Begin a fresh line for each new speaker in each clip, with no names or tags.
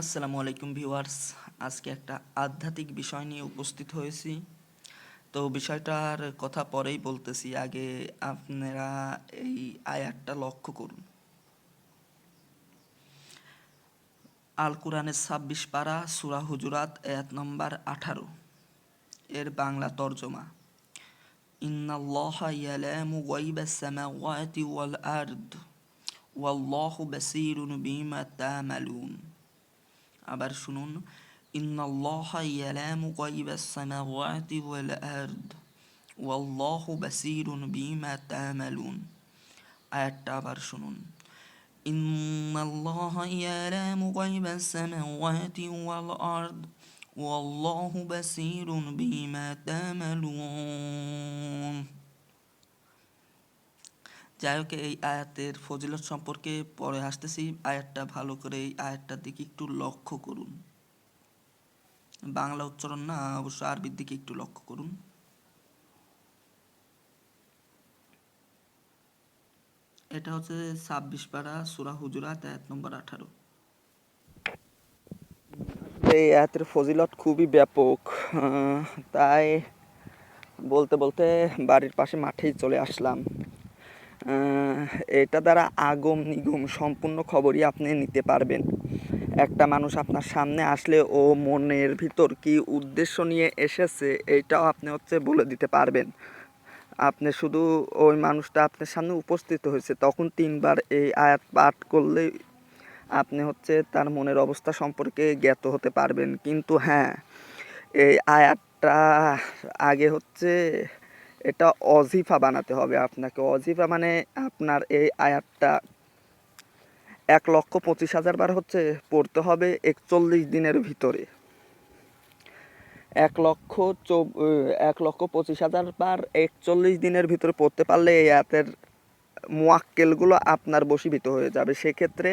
আসসালামু আলাইকুম ভিউয়ার্স। আজকে একটা আধ্যাত্মিক বিষয় নিয়ে উপস্থিত হয়েছি। তো বিষয়টার কথা পরেই বলতেছি, আগে আপনারা এই আয়াতটা লক্ষ্য করুন। আল কোরআনের ছাব্বিশ পারা সুরা হুজুরাত, আয়াত নম্বর আঠারো। এর বাংলা তর্জমা, ইন্নাল্লাহা ইয়ালামু গায়বাস সামাওয়াতি ওয়াল আরদ, ওয়াল্লাহু বাসীরুন বিমা তা'মালুন। আবার শুনুন ইন্নাল্লাহা ইয়ালামু গায়বাস সামাওয়াতি ওয়াল আরদ ওয়াল্লাহু বাসীরুন বিমা তা'মালুন আয়াতটা আবার শুনুন ইন্নাল্লাহা ইয়ালামু গায়বাস সামাওয়াতি ওয়াল আরদ ওয়াল্লাহু বাসীরুন বিমা তা'মালুন যাই হোক এই আয়াতের ফজিলত সম্পর্কে পরে আসতেছি। আয়াতটা ভালো করে এই আয়াতটার দিকে একটু লক্ষ্য করুন। বাংলা উচ্চারণ না, অবশ্য আরবির দিকে একটু লক্ষ্য করুন। এটা হচ্ছে ছাব্বিশ পারা সুরা হুজুরাত, আয়াত নম্বর আঠারো। এই আয়াতের ফজিলত খুবই ব্যাপক। তাই বলতে বলতে বাড়ির পাশে মাঠেই চলে আসলাম। এটা দ্বারা আগম নিগম সম্পূর্ণ খবরই আপনি নিতে পারবেন। একটা মানুষ আপনার সামনে আসলে ও মনের ভিতর কি উদ্দেশ্য নিয়ে এসেছে, এইটাও আপনি হচ্ছে বলে দিতে পারবেন। আপনি শুধু ওই মানুষটা আপনার সামনে উপস্থিত হয়েছে, তখন তিনবার এই আয়াত পাঠ করলে আপনি হচ্ছে তার মনের অবস্থা সম্পর্কে জ্ঞাত হতে পারবেন। কিন্তু হ্যাঁ এই আয়াতটা আগে হচ্ছে এটা অজিফা বানাতে হবে আপনাকে। অজিফা মানে আপনার এই আয়াতটা এক লক্ষ পঁচিশ হাজার বার হচ্ছে, পড়তে হবে একচল্লিশ দিনের ভিতরে। এক লক্ষ এক লক্ষ পঁচিশ হাজার বার একচল্লিশ দিনের ভিতরে পড়তে পারলে এই আয়াতের মোয়াক্কেলগুলো আপনার বশীভূত হয়ে যাবে। সেক্ষেত্রে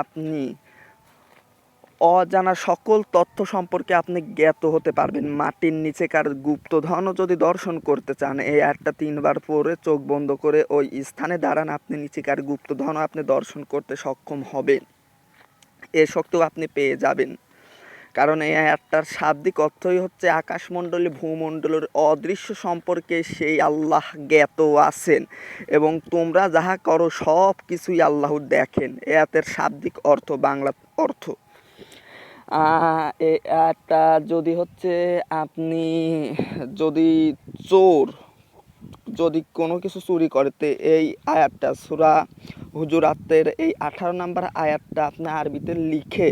আপনি অজানা সকল তথ্য সম্পর্কে আপনি জ্ঞাত হতে পারবেন। মাটির নিচেকার গুপ্তধনও যদি দর্শন করতে চান, এই একটা তিনবার পরে চোখ বন্ধ করে ওই স্থানে দাঁড়ান, আপনি নিচেকার গুপ্তধনও আপনি দর্শন করতে সক্ষম হবেন। এ শক্তিও আপনি পেয়ে যাবেন। কারণ এই আয়াতটার শাব্দিক অর্থই হচ্ছে আকাশমণ্ডলী, ভূমণ্ডলের অদৃশ্য সম্পর্কে সেই আল্লাহ জ্ঞাত আছেন এবং তোমরা যাহা করো সব কিছুই আল্লাহ দেখেন। এ আয়াতের শাব্দিক অর্থ বাংলা অর্থ। আয়াতটা যদি হচ্ছে আপনি যদি চোর যদি কোনো কিছু চুরি করতে এই আয়াতটা, সুরা হুজুরাতের এই আঠারো নাম্বার আয়াতটা আপনি আরবিতে লিখে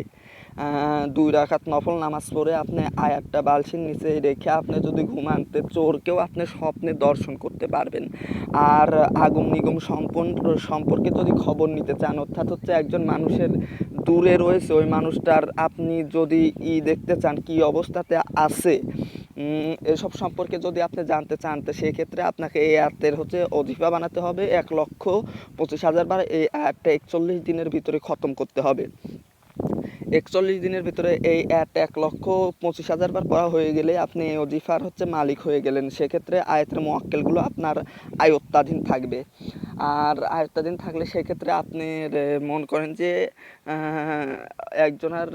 দুই রাখাত নফল নামাজ পড়ে আপনি আয়াতটা বালসির নিচে রেখে আপনি যদি ঘুমানতে চোরকেও আপনি স্বপ্নে দর্শন করতে পারবেন। আর আগম নিগম সম্পূর্ণ সম্পর্কে যদি খবর নিতে চান, অর্থাৎ হচ্ছে একজন মানুষের দূরে রয়েছে ওই মানুষটার। আপনি যদি ই দেখতে চান কি অবস্থাতে আছে এসব সম্পর্কে যদি আপনি জানতে চান, তো সেক্ষেত্রে আপনাকে এই অ্যাপের হচ্ছে অধিপা বানাতে হবে। এক লক্ষ পঁচিশ হাজার বার এই অ্যাপটা একচল্লিশ দিনের ভিতরে খতম করতে হবে। একচল্লিশ দিনের ভিতরে এই অ্যাট এক লক্ষ পঁচিশ হাজার বার পড়া হয়ে গেলে আপনি এই অজিফার হচ্ছে মালিক হয়ে গেলেন। সেক্ষেত্রে আয়তের মোয়াক্কেলগুলো আপনার আয়ত্তাধীন থাকবে। আর আরেকটা দিন থাকলে সেক্ষেত্রে আপনি মন করেন যে একজনের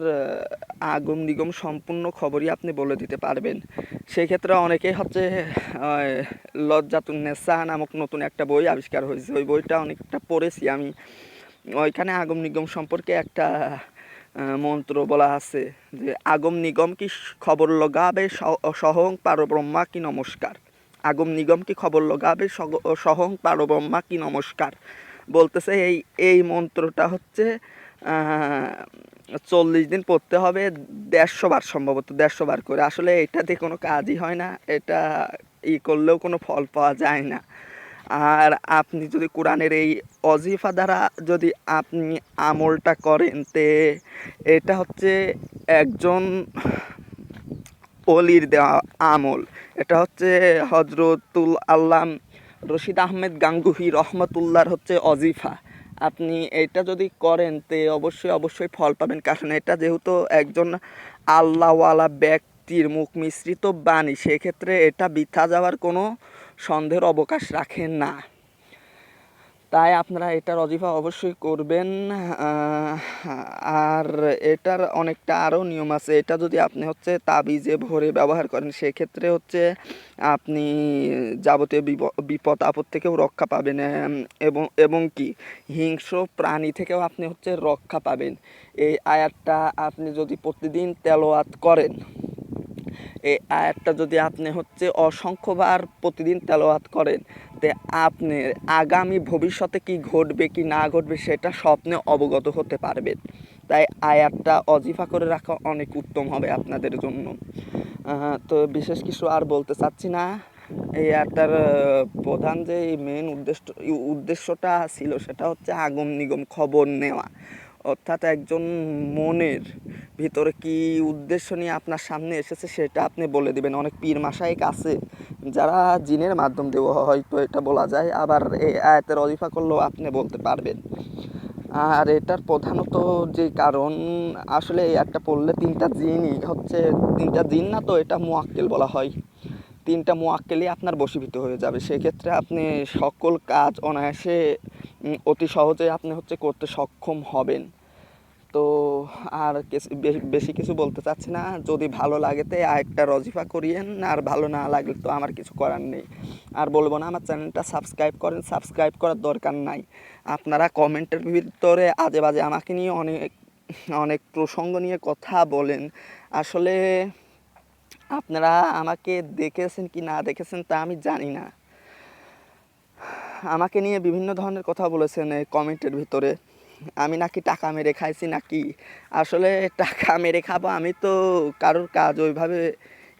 আগম নিগম সম্পূর্ণ খবরই আপনি বলে দিতে পারবেন। সেক্ষেত্রে অনেকেই হচ্ছে লজ্জাতুন্নেসা নামক নতুন একটা বই আবিষ্কার হয়েছে। ওই বইটা অনেকটা পড়েছি আমি। ওইখানে আগম নিগম সম্পর্কে একটা মন্ত্র বলা আছে যে আগম নিগম কি খবর লগাবে সহং পারব্রহ্মা কি নমস্কার? আগম নিগম কি খবর লগাবে সহং পারব্রহ্মা কি নমস্কার। বলতেছে এই এই মন্ত্রটা হচ্ছে চল্লিশ দিন পড়তে হবে, দেড়শো বার সম্ভবত, দেড়শো বার করে। আসলে এটাতে কোনো কাজই হয় না, এটা ই করলেও কোনো ফল পাওয়া যায় না। আর আপনি যদি কোরআনের এই অজিফা দ্বারা যদি আপনি আমলটা করেন, তে এটা হচ্ছে একজন অলির দেওয়া আমল। এটা হচ্ছে হজরতুল আল্লাম রশিদ আহমেদ গাঙ্গুহি রহমতুল্লাহর হচ্ছে অজিফা। আপনি এটা যদি করেন, তে অবশ্যই অবশ্যই ফল পাবেন। কারণ এটা যেহেতু একজন আল্লাহওয়ালা ব্যক্তির মুখ মিশ্রিত বাণী, সেক্ষেত্রে এটা বৃথা যাওয়ার কোনো সন্দেহের অবকাশ রাখে না। তাই আপনারা এটার অজিফা অবশ্যই করবেন। আর এটার অনেকটা আরও নিয়ম আছে। এটা যদি আপনি হচ্ছে তাবিজে ভরে ব্যবহার করেন, সেক্ষেত্রে হচ্ছে আপনি যাবতীয় বিপ- বিপদ, আপদ থেকেও রক্ষা পাবেন। এবং এবং কি? হিংস্র প্রাণী থেকেও আপনি হচ্ছে রক্ষা পাবেন। এই আয়াতটা আপনি যদি প্রতিদিন তেলোয়াত করেন এই আয়াতটা যদি আপনি হচ্ছে অসংখ্যবার প্রতিদিন তেলাওয়াত করেন, তে আপনি আগামী ভবিষ্যতে কি ঘটবে, কি না ঘটবে সেটা স্বপ্নে অবগত হতে পারবেন। তাই আয়াতটা অজিফা করে রাখা অনেক উত্তম হবে আপনাদের জন্য। তো বিশেষ কিছু আর বলতে চাচ্ছি না। এই আয়াতটার প্রধান যে মেন উদ্দেশ্য, উদ্দেশ্যটা ছিল সেটা হচ্ছে আগম নিগম খবর নেওয়া। অর্থাৎ একজন মনের ভিতরে কি উদ্দেশ্য নিয়ে আপনার সামনে এসেছে সেটা আপনি বলে দিবেন। অনেক পীর মাসাইক আছে যারা জিনের মাধ্যম দেওয়া হয়তো এটা বলা যায়, আবার এই আয়াতের অজিফা করলেও আপনি বলতে পারবেন। আর এটার প্রধানত যে কারণ, আসলে এই একটা পড়লে তিনটা জিনই হচ্ছে, তিনটা জিন না তো এটা মোয়াক্কেল বলা হয়। তিনটা মোয়াক্কেলই আপনার বশীভূত হয়ে যাবে। সেক্ষেত্রে আপনি সকল কাজ অনায়াসে অতি সহজে আপনি হচ্ছে করতে সক্ষম হবেন। তো আর বেশি কিছু বলতে চাচ্ছি না। যদি ভালো লাগে তো আরেকটা রজিফা করিয়েন, আর ভালো না লাগলে তো আমার কিছু করার নেই। আর বলব না, আমার চ্যানেলটা সাবস্ক্রাইব করেন। সাবস্ক্রাইব করার দরকার নাই। আপনারা কমেন্টের ভিতরে আজে বাজে আমাকে নিয়ে অনেক অনেক প্রসঙ্গ নিয়ে কথা বলেন। আসলে আপনারা আমাকে দেখেছেন কি না দেখেছেন তা আমি জানি না। আমাকে নিয়ে বিভিন্ন ধরনের কথা বলেছেন কমেন্টের ভিতরে। আমি নাকি টাকা মেরে খাইছি নাকি? আসলে টাকা মেরে খাব আমি তো কারোর কাজ ওইভাবে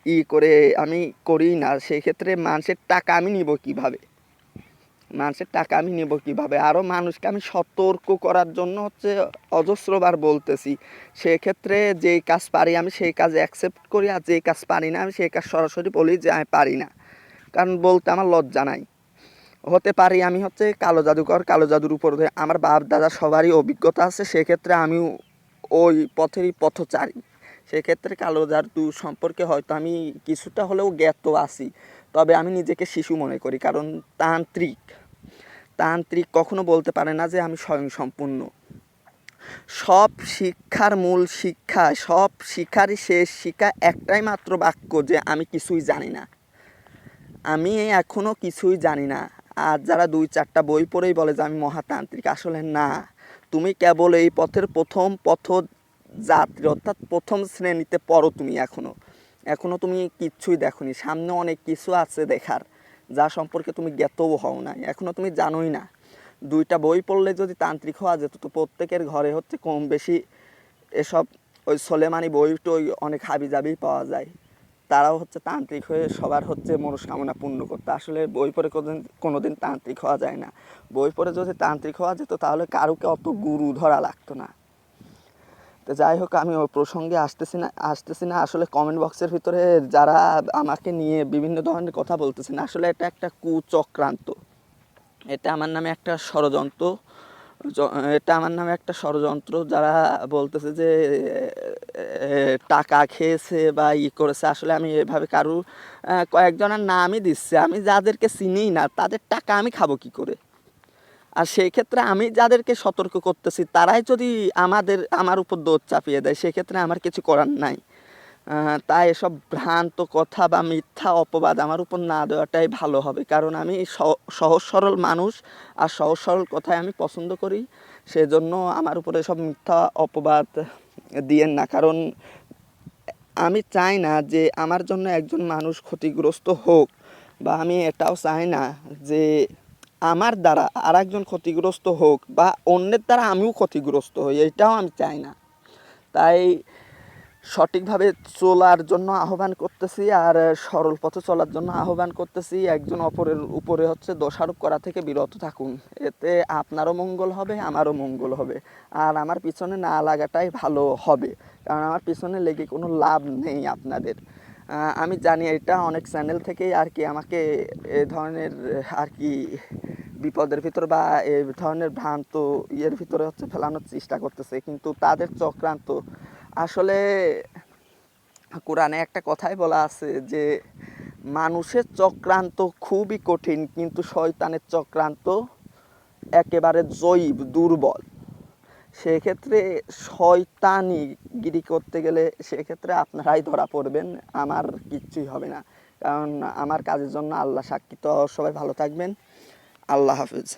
ই করে আমি করি না। সেই ক্ষেত্রে মানুষের টাকা আমি নিব কীভাবে? মানুষের টাকা আমি নেব কীভাবে? আরও মানুষকে আমি সতর্ক করার জন্য হচ্ছে অজস্রবার বলতেছি। সেক্ষেত্রে যেই কাজ পারি আমি সেই কাজ অ্যাকসেপ্ট করি, আর যেই কাজ পারি না আমি সেই কাজ সরাসরি বলি যে আমি পারি না। কারণ বলতে আমার লজ্জা নাই। হতে পারি, আমি হচ্ছে কালো জাদুকর, কালো জাদুর উপর আমার বাপ, দাদা সবারই অভিজ্ঞতা আছে, সেক্ষেত্রে আমি ওই পথেরই পথচারী। সেক্ষেত্রে কালো জাদু সম্পর্কে হয়তো আমি কিছুটা হলেও জ্ঞাত আছি, তবে আমি নিজেকে শিশু মনে করি, কারণ তান্ত্রিক। তান্ত্রিক কখনো বলতে পারে না যে আমি স্বয়ং সম্পূর্ণ সব শিক্ষার মূল শিক্ষা, সব শিক্ষারই শেষ শিক্ষা একটাই মাত্র বাক্য যে আমি কিছুই জানি না। আমি এখনও কিছুই জানি না। আর যারা দুই চারটা বই পড়েই বলে যে আমি মহাতান্ত্রিক, আসলে না। তুমি কেবল এই পথের প্রথম পথ যাত্রী, অর্থাৎ প্রথম শ্রেণীতে পড়ো তুমি এখনও। এখনও তুমি কিচ্ছুই দেখোনি। সামনে অনেক কিছু আছে দেখার, যা সম্পর্কে তুমি জ্ঞাতও হও না এখনও তুমি জানোই না। দুইটা বই পড়লে যদি তান্ত্রিক হওয়া যেত, তো প্রত্যেকের ঘরে হচ্ছে কম বেশি এসব ওই সোলেমানি বই টই অনেক হাবি জাবি পাওয়া যায়। তারাও হচ্ছে তান্ত্রিক হয়ে সবার হচ্ছে মনস্কামনা পূর্ণ করতে। আসলে বই পড়ে কোনোদিন কোনোদিন তান্ত্রিক হওয়া যায় না। বই পড়ে যদি তান্ত্রিক হওয়া যেত, তাহলে কারুকে অত গুরু ধরা লাগতো না। তো যাই হোক, আমি ওই প্রসঙ্গে আসতেছি না আসতেছি না। আসলে কমেন্ট বক্সের ভিতরে যারা আমাকে নিয়ে বিভিন্ন ধরনের কথা বলতেছেন, আসলে এটা একটা কুচক্রান্ত। এটা আমার নামে একটা ষড়যন্ত্র। এটা আমার নামে একটা ষড়যন্ত্র যারা বলতেছে যে টাকা খেয়েছে বা ই করেছে, আসলে আমি এভাবে কারু কয়েকজনের নামই দিচ্ছে। আমি যাদেরকে চিনি না, তাদের টাকা আমি খাব কি করে? আর সেই ক্ষেত্রে আমি যাদেরকে সতর্ক করতেছি, তারাই যদি আমাদের, আমার উপর দোষ চাপিয়ে দেয় সেক্ষেত্রে আমার কিছু করার নাই। তাই এসব ভ্রান্ত কথা বা মিথ্যা অপবাদ আমার উপর না দেওয়াটাই ভালো হবে। কারণ আমি সহজ সরল মানুষ আর সহজ সরল কথাই আমি পছন্দ করি। সেজন্য আমার উপরে সব মিথ্যা অপবাদ দিয়েন না। কারণ আমি চাই না যে আমার জন্য একজন মানুষ ক্ষতিগ্রস্ত হোক বা আমি এটাও চাই না যে আমার দ্বারা আর একজন ক্ষতিগ্রস্ত হোক বা অন্যের দ্বারা আমিও ক্ষতিগ্রস্ত হই, এটাও আমি চাই না। তাই সঠিকভাবে চলার জন্য আহ্বান করতেছি আর সরল পথে চলার জন্য আহ্বান করতেছি। একজন অপরের উপরে হচ্ছে দোষারোপ করা থেকে বিরত থাকুন। এতে আপনারও মঙ্গল হবে, আমারও মঙ্গল হবে। আর আমার পিছনে না লাগাটাই ভালো হবে। কারণ আমার পিছনে লেগে কোনো লাভ নেই আপনাদের। আমি জানি এটা অনেক চ্যানেল থেকেই আর কি আমাকে এ ধরনের আর কি বিপদের ভিতর বা এই ধরনের ভ্রান্ত ইয়ের ভিতরে হচ্ছে ফেলানোর চেষ্টা করতেছে। কিন্তু তাদের চক্রান্ত আসলে কোরআনে একটা কথাই বলা আছে যে, মানুষের চক্রান্ত খুবই কঠিন, কিন্তু শয়তানের চক্রান্ত একেবারে জৈব দুর্বল। সেক্ষেত্রে শয়তানি গিরি করতে গেলে সেক্ষেত্রে আপনারাই ধরা পড়বেন, আমার কিচ্ছুই হবে না। কারণ আমার কাজের জন্য আল্লাহ সাক্ষী। তো সবাই ভালো থাকবেন। আল্লাহ হাফিজ।